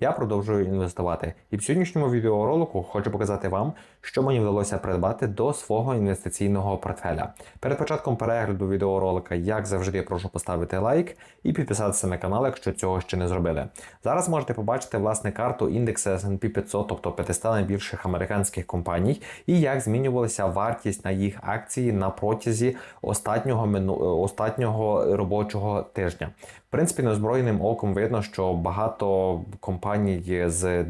я продовжую інвестувати. І в сьогоднішньому відеоролику хочу показати вам, що мені вдалося придбати до свого інвестиційного портфеля. Перед початком перегляду відеоролика, як завжди, прошу поставити лайк і підписатися на канал, якщо цього ще не зробили. Зараз можете побачити власне карту індексу S&P 500, тобто 500 найбільших американських компаній, і як змінювалася вартість на їх акції на протязі останнього мину... останнього робочого тижня. В принципі, неозброєним оком видно, що багато компаній з,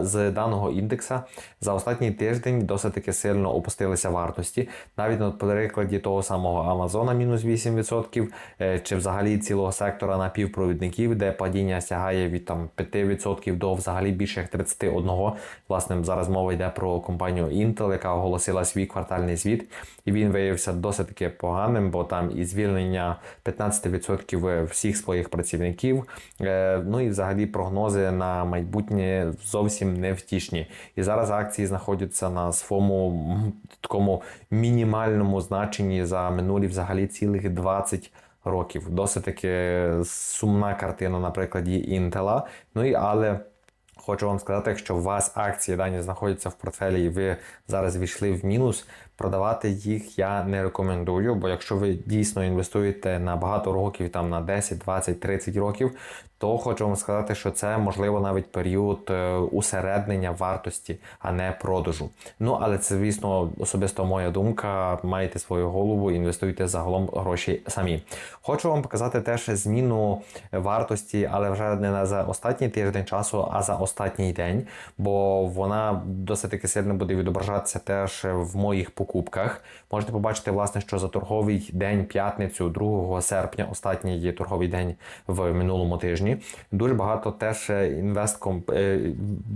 з даного індекса за останній тиждень досить таки сильно опустилися вартості. Навіть на прикладі того самого Амазона мінус 8%, е, чи взагалі цілого сектора напівпровідників, де падіння сягає від там 5% до взагалі більше як 31%. Власне, зараз мова йде про компанію Intel, яка оголосила свій квартальний звіт, і він виявився досить таки поганим, бо там і звільнення 15% всіх своїх працівників. е, Ну і взагалі прогнози на майбутнє зовсім не втішні. І зараз акції знаходяться на своєму такому мінімальному значенні за минулі взагалі цілих 20 років. Досить таки сумна картина на прикладі Інтела. Ну і але. Хочу вам сказати, якщо у вас акції дані знаходяться в портфелі і ви зараз війшли в мінус, продавати їх я не рекомендую, бо якщо ви дійсно інвестуєте на багато років, там на 10, 20, 30 років, то хочу вам сказати, що це можливо навіть період е, усереднення вартості, а не продажу. Ну але це, звісно, особисто моя думка. Маєте свою голову, інвестуйте загалом гроші самі. Хочу вам показати теж зміну вартості, але вже не за останній тиждень часу, а за останній день, бо вона досить сильно буде відображатися теж в моїх покупках. Можете побачити, власне, що за торговий день, п'ятницю, 2 серпня, останній торговий день в минулому тижні. Дуже багато теж інвестком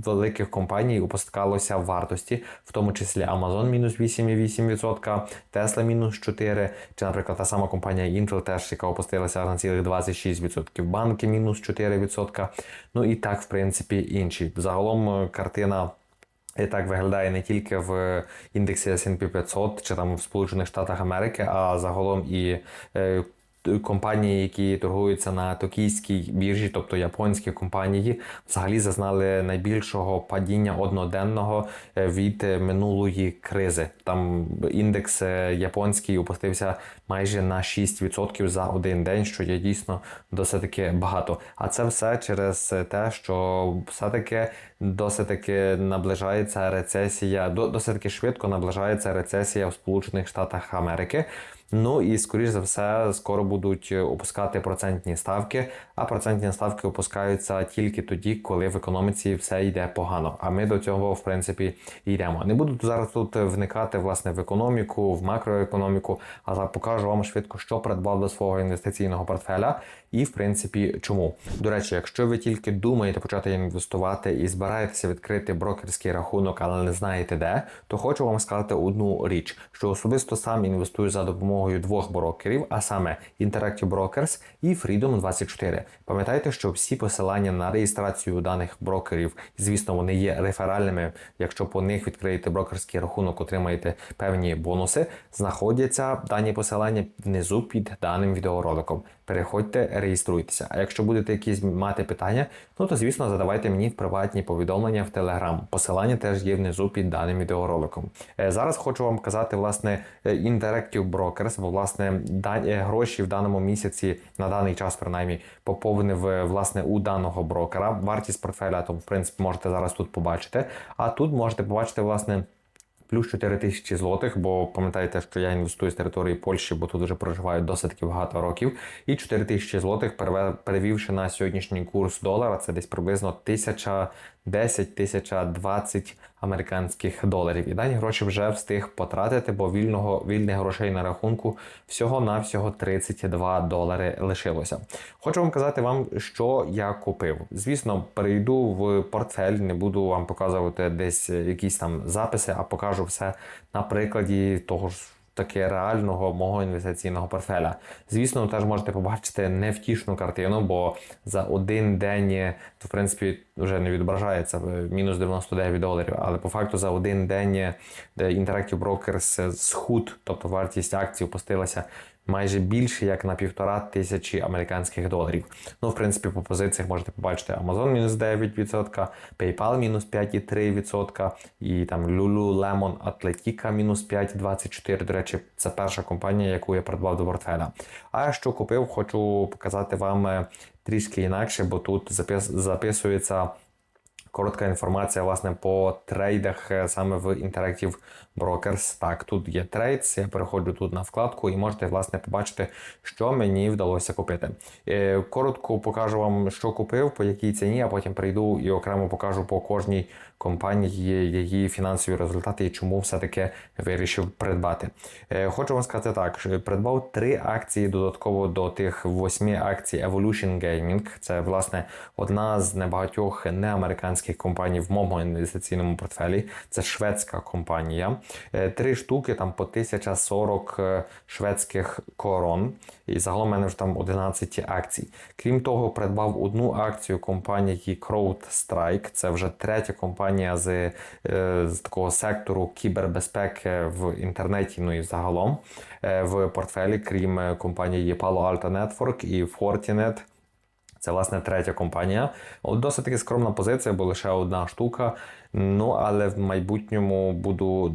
великих компаній опускалося в вартості, в тому числі Amazon мінус 8,8%, Tesla мінус 4%, чи, наприклад, та сама компанія Intel, теж яка опустилася на цілих 26%, банки мінус 4%. Ну і так, в принципі, інші. Загалом е, картина. І так виглядає не тільки в індексі S&P 500 чи там в Сполучених Штатах Америки, а загалом і е, компанії, які торгуються на токійській біржі, тобто японські компанії, взагалі зазнали найбільшого падіння одноденного е, від минулої кризи. Там індекс е, японський опустився майже на 6% за один день, що є дійсно досить багато. А це все через те, що все-таки досить наближається рецесія, досить швидко наближається рецесія в Сполучених Штатах Америки. Ну і скоріш за все, скоро будуть опускати процентні ставки, а процентні ставки опускаються тільки тоді, коли в економіці все йде погано. А ми до цього, в принципі, йдемо. Не буду зараз тут вникати власне в економіку, в макроекономіку, а покажу вам швидко, що придбав до свого інвестиційного портфеля, і в принципі чому. До речі, якщо ви тільки думаєте почати інвестувати і збираєтеся відкрити брокерський рахунок, але не знаєте де, то хочу вам сказати одну річ, що особисто сам інвестую за допомогою двох брокерів, а саме Interactive Brokers і Freedom24. Пам'ятайте, що всі посилання на реєстрацію даних брокерів, звісно, вони є реферальними. Якщо по них відкриєте брокерський рахунок, отримаєте певні бонуси. Знаходяться дані посилання внизу під даним відеороликом. Переходьте, реєструйтеся. А якщо будете якісь мати питання, ну то звісно задавайте мені в приватні повідомлення в Telegram. Посилання теж є внизу під даним відеороликом. Е, Зараз хочу вам казати власне е, Interactive Brokers, бо власне е, гроші в даному місяці на даний час принаймні поповнив власне у даного брокера. Вартість портфеля, то в принципі можете зараз тут побачити. А тут можете побачити власне. Плюс 4 тисячі злотих, бо пам'ятаєте, що я інвестую з території Польщі, бо тут вже проживаю досить багато років. І 4 тисячі злотих перевівши на сьогоднішній курс долара, це десь приблизно 1010 1020 американських доларів. І дані гроші вже встиг потратити, бо вільного вільних грошей на рахунку всього-навсього 32 долари лишилося. Хочу вам казати вам, що я купив. Звісно, перейду в портфель, не буду вам показувати десь якісь там записи, а покажу все на прикладі того ж. Таке реального мого інвестиційного портфеля. Звісно, ви теж можете побачити невтішну картину, бо за один день, е, то в принципі вже не відображається е, мінус 99 доларів. Але по факту за один день е, Interactive Brokers е, схуд, тобто вартість акцій опустилася майже більше як на півтора тисячі американських доларів. Ну, в принципі, по позиціях можете побачити Amazon мінус 9%, PayPal мінус 5,3%, і там Lululemon Atletica мінус 5,24%. До речі, це перша компанія, яку я придбав до портфеля. А що купив, хочу показати вам е, трішки інакше, бо тут запис, записується. Коротка інформація, власне, по трейдах е, саме в Interactive Brokers. Так, тут є трейдс, я переходжу тут на вкладку і можете, власне, побачити, що мені вдалося купити. Е, Коротко покажу вам, що купив, по якій ціні, а потім прийду і окремо покажу по кожній компанії її фінансові результати і чому все-таки вирішив придбати. Е, Хочу вам сказати так: придбав три акції додатково до тих восьми акцій Evolution Gaming. Це, власне, одна з небагатьох неамериканських компаній в моєму інвестиційному портфелі. Це шведська компанія. Е, Три штуки там по 1040 е, шведських корон. І загалом в мене вже там 11 акцій. Крім того, придбав одну акцію компанії CrowdStrike. Це вже третя компанія з, е, з такого сектору кібербезпеки в інтернеті, ну і загалом в портфелі, крім компанії Palo Alto Network і Fortinet. Це власне третя компанія. От досить таки скромна позиція, бо лише одна штука. Ну але в майбутньому буду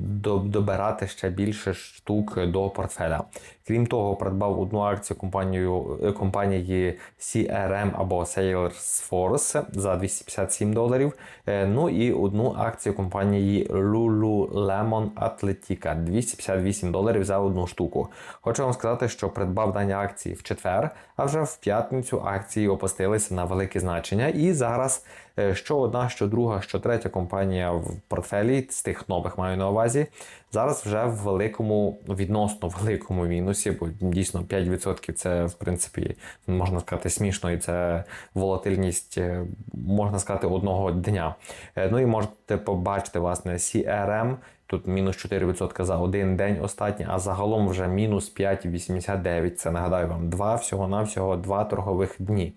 добирати ще більше штук до портфеля. Крім того, придбав одну акцію компанію, е, компанії CRM або Salesforce за 257 доларів. Е, Ну і одну акцію компанії Lululemon Athletica 258 доларів за одну штуку. Хочу вам сказати, що придбав дані акції в четвер, а вже в п'ятницю акції опустилися на велике значення. І зараз е, що одна, що друга, що третя компанія в портфелі з тих нових маю на увазі. Зараз вже в великому, відносно великому мінусі, бо дійсно 5% це в принципі можна сказати смішно, і це волатильність, е, можна сказати, одного дня. Е, Ну і можете побачити власне CRM. Тут мінус 4% за один день останній, а загалом вже мінус 5,89%. Це нагадаю вам два всього-навсього два торгових дні.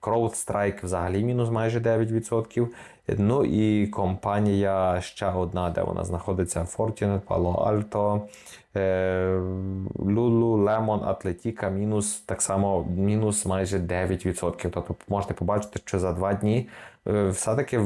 CrowdStrike взагалі мінус майже 9%. Ну і компанія ще одна, де вона знаходиться: Fortinet, Palo Alto, е, Lululemon, Atletica, мінус так само мінус майже 9%. Тобто можете побачити, що за два дні все-таки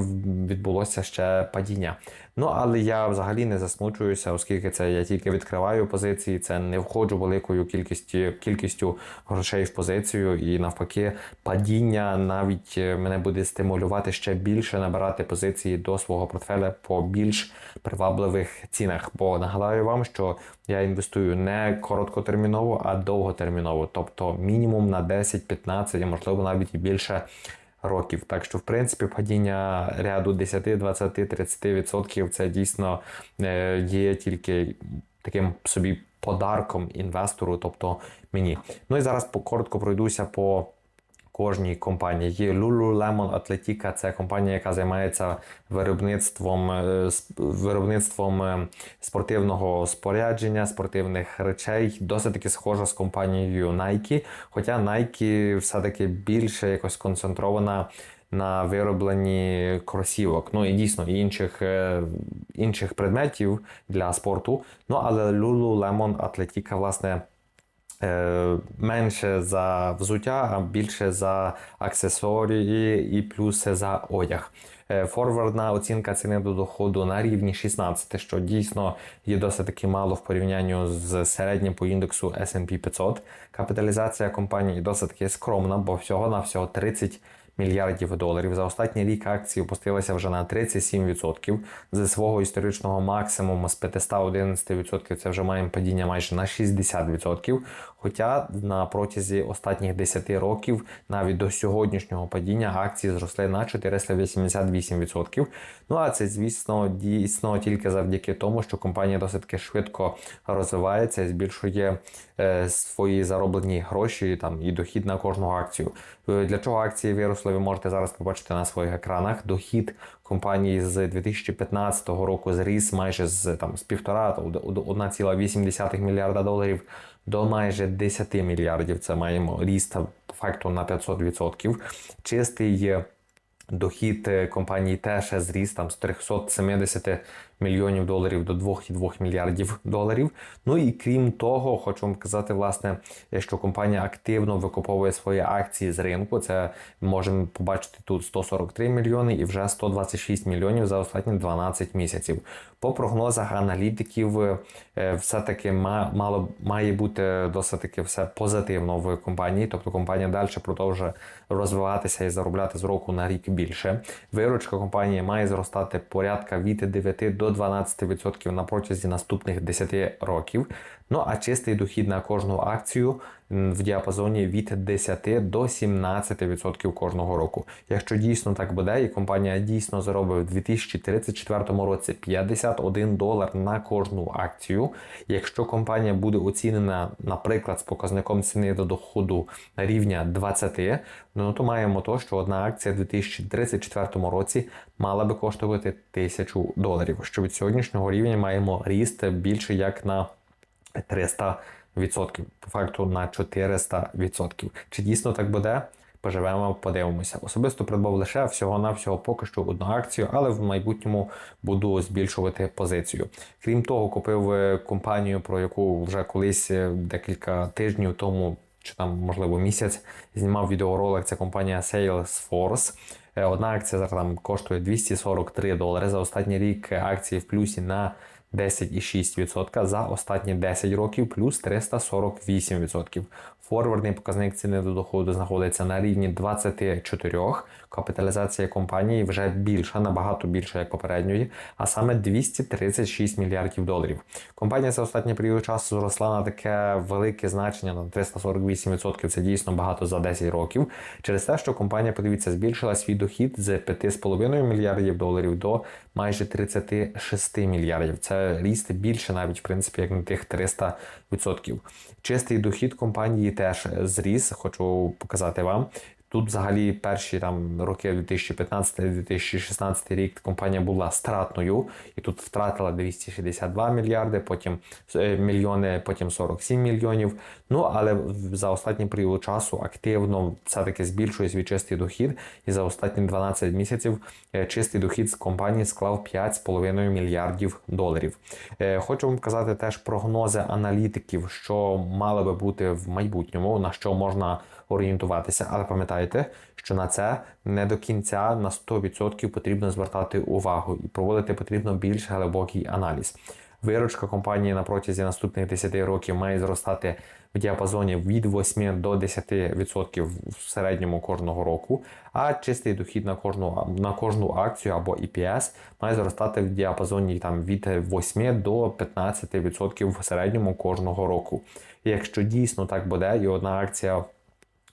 відбулося ще падіння. Ну, але я взагалі не засмучуюся, оскільки це я тільки відкриваю позиції, це не входжу великою кількістю кількістю грошей в позицію, і навпаки, падіння навіть е, мене буде стимулювати ще більше набирати позиції до свого портфеля по більш привабливих цінах. Бо нагадаю вам, що я інвестую не короткотерміново, а довготерміново, тобто мінімум на 10, 15, а можливо навіть і більше років. Так що, в принципі, падіння ряду 10, 20, 30% це дійсно е, є тільки таким собі подарком інвестору, тобто мені. Ну і зараз коротко пройдуся по. Кожній компанії є Lululemon Athletica, це компанія, яка займається виробництвом е, виробництвом е, спортивного спорядження, спортивних речей. Досить таки схожа з компанією Nike. Хоча Nike все-таки більше якось концентрована на виробленні кросівок. Ну і дійсно інших, е, інших предметів для спорту. Ну але Lululemon Athletica, власне. Е, менше за взуття, а більше за аксесорії і плюс за одяг. Е, Форвардна оцінка ціни до доходу на рівні 16, що дійсно є досить таки мало в порівнянні з середнім по індексу S&P 500. Капіталізація компанії досить таки скромна, бо всього на всього 30 мільярдів доларів. За останній рік акції опустилися вже на 37%. Зі свого історичного максимуму з 511% це вже маємо падіння майже на 60%. Хоча на протязі останніх 10 років, навіть до сьогоднішнього падіння, акції зросли на 488%. Ну а це, звісно, дійсно тільки завдяки тому, що компанія досить таки швидко розвивається і збільшує е, свої зароблені гроші там і дохід на кожну акцію. Е, Для чого акції виросли, ви можете зараз побачити на своїх екранах. Дохід компанії з 2015 року зріс майже з там з півтора до 1,8 мільярда доларів до майже 10 мільярдів. Це маємо ріст по факту на 500%. Чистий Дохід е, компанії теж зріс там з 370 мільйонів доларів до 2,2 мільярдів доларів. Ну і крім того, хочу вам казати, власне, що компанія активно викуповує свої акції з ринку. Це можемо побачити тут 143 мільйони і вже 126 мільйонів за останні 12 місяців. По прогнозах аналітиків, е, все-таки ма- мало має бути досить таки все позитивно в компанії. Тобто компанія далі продовжує розвиватися і заробляти з року на рік більше. Виручка компанії має зростати порядка від 9 до 12% на протязі наступних 10 років. Ну а чистий дохід на кожну акцію в діапазоні від 10 до 17% кожного року. Якщо дійсно так буде, і компанія дійсно заробить в 2034 році 51 долар на кожну акцію. Якщо компанія буде оцінена, наприклад, з показником ціни до доходу на рівня 20, ну то маємо то, що одна акція в 2034 році мала би коштувати 1000 доларів. Що від сьогоднішнього рівня маємо ріст більше як на 300%, по факту на 400%. Чи дійсно так буде? Поживемо, подивимося. Особисто придбав лише всього-навсього поки що одну акцію, але в майбутньому буду збільшувати позицію. Крім того, купив е, компанію, про яку вже колись е, декілька тижнів тому, чи там, можливо, місяць, знімав відеоролик. Це компанія Salesforce. Е, Одна акція зараз там коштує 243 долари. За останній рік акції в плюсі на 10,6%, за останні 10 років плюс 348%. Форвардний показник ціни до доходу знаходиться на рівні 24. Капіталізація компанії вже більша, набагато більша як попередньої, а саме 236 мільярдів доларів. Компанія за останній період часу зросла на таке велике значення на 348%. Це дійсно багато за 10 років. Через те, що компанія, подивіться, збільшила свій дохід з 5,5 мільярдів доларів до майже 36 мільярдів. Це ріст більше навіть в принципі як на тих 300%. Чистий дохід компанії теж зріс. Хочу показати вам. Тут взагалі перші там роки 2015-2016 рік компанія була стратною і тут втратила 262 мільярди, потім е, мільйони, потім 47 мільйонів. Ну але за останній період часу активно все-таки збільшує свій чистий дохід, і за останні 12 місяців е, чистий дохід з компанії склав 5,5 мільярдів доларів. Е, Хочу вам казати теж прогнози аналітиків, що мало би бути в майбутньому, на що можна орієнтуватися, але пам'ятайте, що на це не до кінця на 100% потрібно звертати увагу і проводити потрібно більш глибокий аналіз. Виручка компанії на протязі наступних 10 років має зростати в діапазоні від 8 до 10% в середньому кожного року, а чистий дохід на кожну на кожну акцію або EPS має зростати в діапазоні там від 8 до 15% в середньому кожного року. І якщо дійсно так буде, і одна акція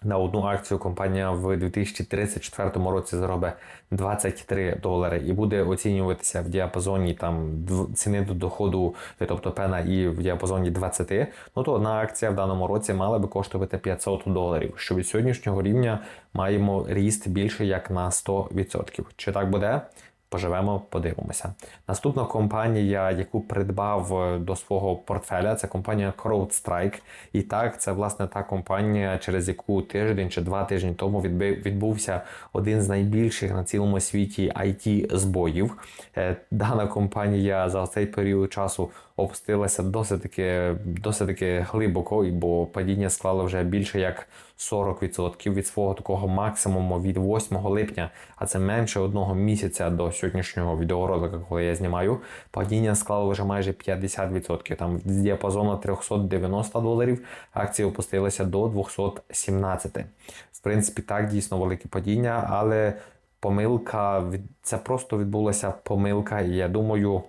на одну акцію компанія в 2034 році заробить 23 долари і буде оцінюватися в діапазоні там ціни до доходу, тобто пена і в діапазоні 20, ну то одна акція в даному році мала би коштувати 500 доларів. Що від сьогоднішнього рівня маємо ріст більше як на 100%. Чи так буде? Поживемо, подивимося. Наступна компанія, яку придбав е, до свого портфеля, це компанія CrowdStrike. І так, це власне та компанія, через яку тиждень чи два тижні тому відбувся один з найбільших на цілому світі it збоїв. Е, Дана компанія за цей період часу опустилася досить таки, досить таки глибоко, бо падіння склало вже більше як 40% від свого такого максимуму від 8 липня, а це менше одного місяця до сьогоднішнього відеоролика, коли я знімаю. Падіння склало вже майже 50%. Там з діапазону 390 доларів акції опустилися до 217. В принципі, так дійсно велике падіння, але помилка це просто відбулася помилка, і я думаю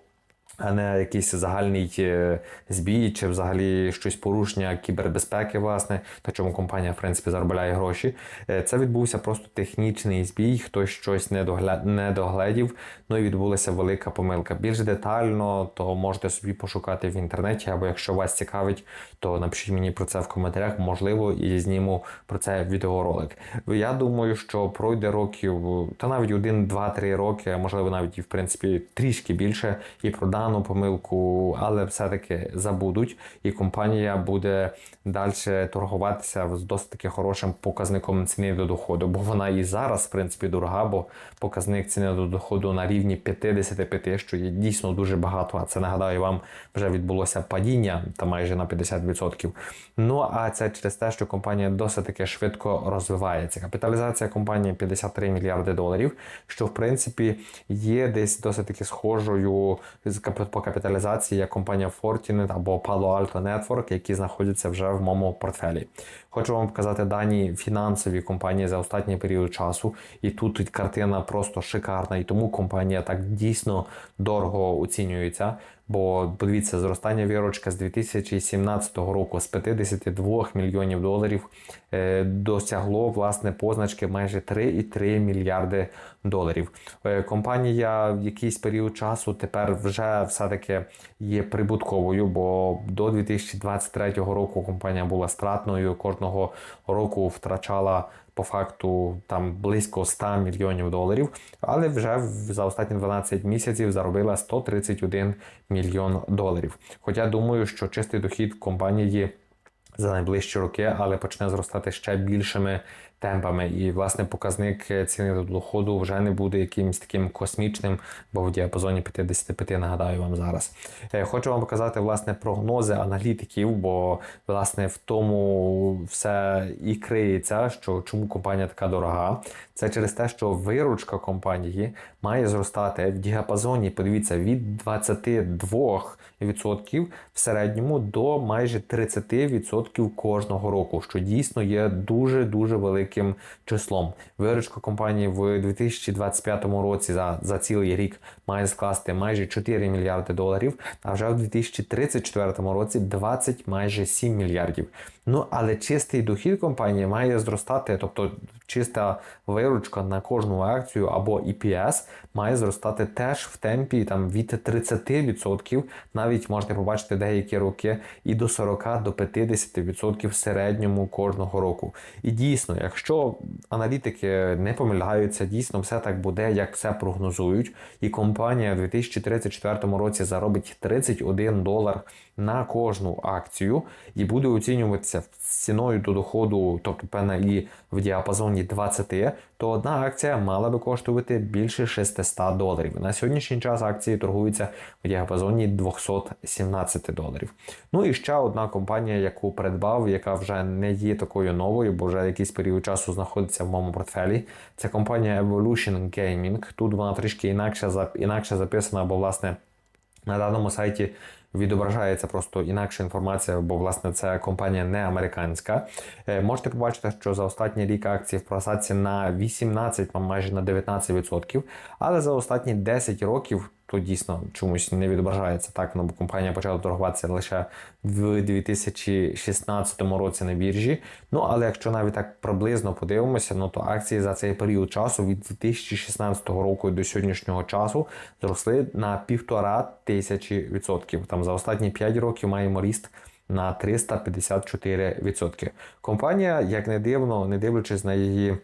а не якийсь загальний е, збій чи взагалі щось порушення кібербезпеки, власне, на чому компанія в принципі заробляє гроші. Е, Це відбувся просто технічний збій, хтось щось не догля... не догледів, ну і відбулася велика помилка. Більш детально, то можете собі пошукати в інтернеті, або якщо вас цікавить, то напишіть мені про це в коментарях, можливо, і зніму про це відеоролик. Я думаю, що пройде років, та навіть один, два, три роки, а можливо навіть і в принципі трішки більше, і продам дану помилку, але все-таки забудуть, і компанія буде далі торгуватися з досить таки хорошим показником ціни до доходу, бо вона і зараз, в принципі, дорога, бо показник ціни до доходу на рівні 55, що є дійсно дуже багато. А це нагадаю вам вже відбулося падіння та майже на 50%. Ну а це через те, що компанія досить таки швидко розвивається. Капіталізація компанії 53 мільярди доларів, що в принципі є десь досить таки схожою з кап- по капіталізації як компанія Fortinet або Palo Alto Network, які знаходяться вже в моєму портфелі. Хочу вам показати дані фінансові компанії за останній період часу. І тут картина просто шикарна, і тому компанія так дійсно дорого оцінюється. Бо подивіться, зростання вірочка з 2017 року з 52 мільйонів доларів е, досягло власне позначки майже 3,3 мільярди доларів. Е, компанія в якийсь період часу тепер вже все-таки є прибутковою, бо до 2023 року компанія була стратною. Кожного року втрачала по факту там близько 100 мільйонів доларів, але вже за останні 12 місяців заробила 131 мільйон доларів. Хоча думаю, що чистий дохід компанії за найближчі роки, але почне зростати ще більшими темпами. І власне показник е, ціни до доходу вже не буде якимось таким космічним, бо в діапазоні 55, нагадаю вам зараз. Е, Хочу вам показати власне прогнози аналітиків, бо власне в тому все і криється, що чому компанія така дорога. Це через те, що виручка компанії має зростати в діапазоні. Подивіться, від 22% в середньому до майже 30% кожного року, що дійсно є дуже дуже великим числом. Виручка компанії в 2025 році за, за цілий рік має скласти майже 4 мільярди доларів, а вже в 2034 році 20 майже 7 мільярдів. Ну але чистий дохід компанії має зростати, тобто чиста виручка на кожну акцію або EPS має зростати теж в темпі там від 30%, навіть можете побачити деякі роки, і до 40 до 50% в середньому кожного року. І дійсно, якщо аналітики не помиляються, дійсно все так буде, як все прогнозують. І компанія в 2034 році заробить 31 долар на кожну акцію і буде оцінюватися ціною до доходу, тобто певна і в діапазоні 20, то одна акція мала би коштувати більше 600 доларів. На сьогоднішній час акції торгуються в діапазоні 217 доларів. Ну і ще одна компанія, яку придбав, яка вже не є такою новою, бо вже якийсь період часу знаходиться в моєму портфелі. Це компанія Evolution Gaming. Тут вона трішки інакше, інакше записана, бо власне на даному сайті відображається просто інакша інформація, бо власне це компанія не американська. Е, Можете побачити, що за останній рік акції в просадці на 18, там майже на 19%, але за останні 10 років. То дійсно чомусь не відображається так, ну, бо компанія почала торгуватися лише в 2016 році на біржі. Ну але якщо навіть так приблизно подивимося, ну то акції за цей період часу від 2016 року до сьогоднішнього часу зросли на півтора тисячі відсотків. Там за останні 5 років маємо ріст. На 354%. Компанія, як не дивно, не дивлячись на її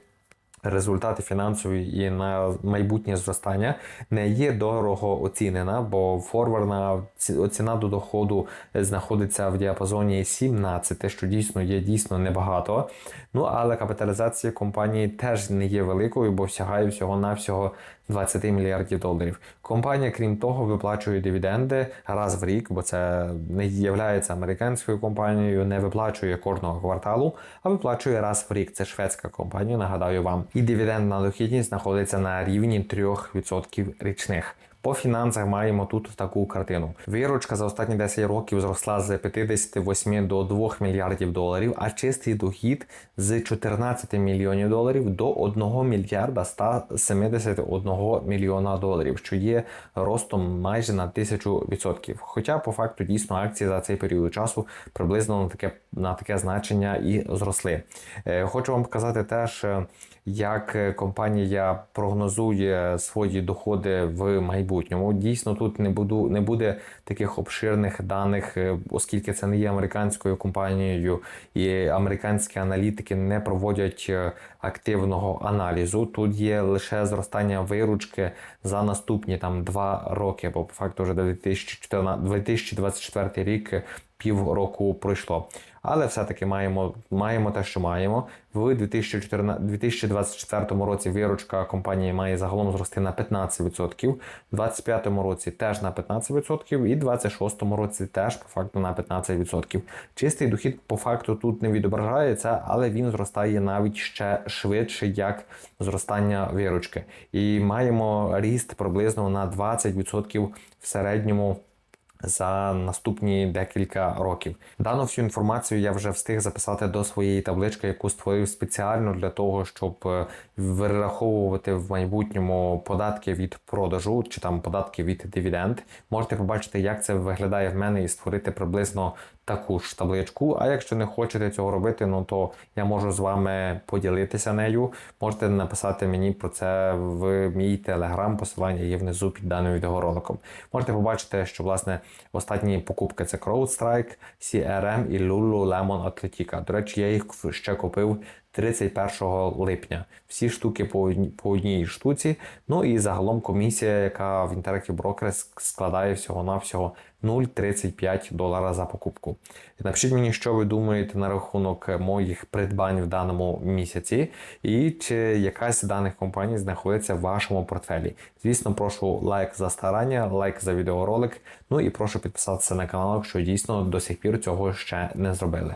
результати фінансові і на майбутнє зростання не є дорого оцінена, бо форвардна ціна до доходу знаходиться в діапазоні 17, що дійсно є дійсно небагато. Ну але капіталізація компанії теж не є великою, бо сягає всього навсього 20 мільярдів доларів. Компанія, крім того, виплачує дивіденди раз в рік, бо це не є американською компанією, не виплачує кожного кварталу, а виплачує раз в рік. Це шведська компанія, нагадаю вам. І дивідендна дохідність знаходиться на рівні 3% річних. По фінансах маємо тут таку картину. Виручка за останні 10 років зросла з 58 до 2 мільярдів доларів, а чистий дохід з 14 мільйонів доларів до 1 мільярда 171 мільйона доларів, що є ростом майже на 1000%. Хоча по факту дійсно акції за цей період часу приблизно на таке на таке значення і зросли. Е, Хочу вам показати теж е, як компанія прогнозує свої доходи в майбутньому. Дійсно, тут не буду не буде таких обширних даних, е, оскільки це не є американською компанією, і американські аналітики не проводять е, активного аналізу. Тут є лише зростання виручки за наступні там два роки, бо по факту вже 2014 2024 рік півроку пройшло. Але все-таки маємо, маємо те, що маємо. В 2014 2024 році виручка компанії має загалом зрости на 15%, в 2025 році теж на 15%, і в 2026 році теж по факту на 15%. Чистий дохід по факту тут не відображається, але він зростає навіть ще швидше, як зростання виручки. І маємо ріст приблизно на 20% в середньому за наступні декілька років. Дану всю інформацію я вже встиг записати до своєї таблички, яку створив спеціально для того, щоб е, вираховувати в майбутньому податки від продажу чи там податки від дивіденд. Можете побачити, як це виглядає в мене, і створити приблизно таку ж табличку. А якщо не хочете цього робити, ну то я можу з вами поділитися нею. Можете написати мені про це в мій телеграм. Посилання є внизу під даним відеороликом. Можете побачити, що власне останні покупки це CrowdStrike, CRM і Lululemon Athletica. До речі, я їх ще купив 31 липня. Всі штуки по одній, штуці. Ну і загалом комісія, яка в Interactive Brokers складає всього-навсього 0,35 долара за покупку. Напишіть мені, що ви думаєте на рахунок моїх придбань в даному місяці, і чи якась даних компаній знаходиться в вашому портфелі. Звісно, прошу лайк за старання, лайк за відеоролик. Ну і прошу підписатися на канал, якщо дійсно до сих пір цього ще не зробили.